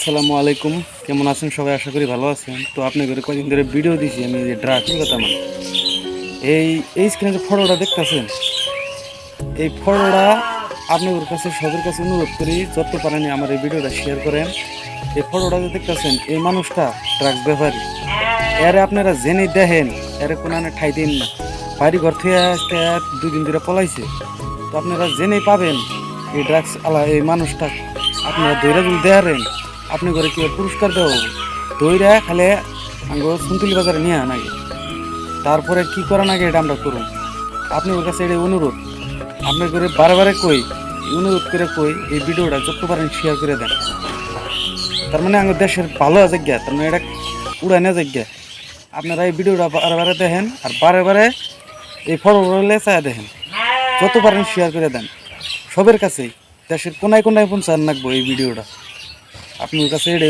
আসসালামু আলাইকুম। কেমন আছেন সবাই? আশা করি ভালো আছেন। তো আপনি করে কদিন ধরে ভিডিও দিছি আমি যে ড্রাগ কথা মানে। এই এই স্ক্রিনে যে ফটোটা দেখতেছেন, এই ফটোটা আপনাদের কাছে সবার কাছে অনুরোধ করি, যত পারেন আমার এই ভিডিওটা শেয়ার করেন। এই ফটোটা যে দেখতেছেন, এই মানুষটা ড্রাগস ব্যাপারী এরে আপনারা জেনে দেখেন, এরে কোনো ঠাই দিন না। বাড়ি ঘর থেকে আসতে দুদিন ধরে পলাইছে। তো আপনারা জেনেই পাবেন, এই ড্রাগস আলা এই মানুষটা আপনারা দৈরা যদি দেয়ারেন আপনি করে কি পুরস্কার দেবো দইরা খালে আঙ্গ সুন্তুলি বাজারে নিয়ে আনাগে তারপরে কি করা নাগে এটা আমরা করুন আপনি ওর কাছে এটা অনুরোধ। আপনি করে বারে কই অনুরোধ করে কই, এই ভিডিওটা যত পারেন শেয়ার করে দেন। তার মানে আমার দেশের ভালো আছে তার মানে এটা উড়ানো যাজ্ঞা আপনারা এই ভিডিওটা বারে দেখেন আর বারে বারে এই ফটোগুলো চায় দেখেন। যত পারেন শেয়ার করে দেন। সবের কাছেই। দেশের কোনায় কোনায় পৌঁছান রাখব এই ভিডিওটা। আপনার কাছে এটা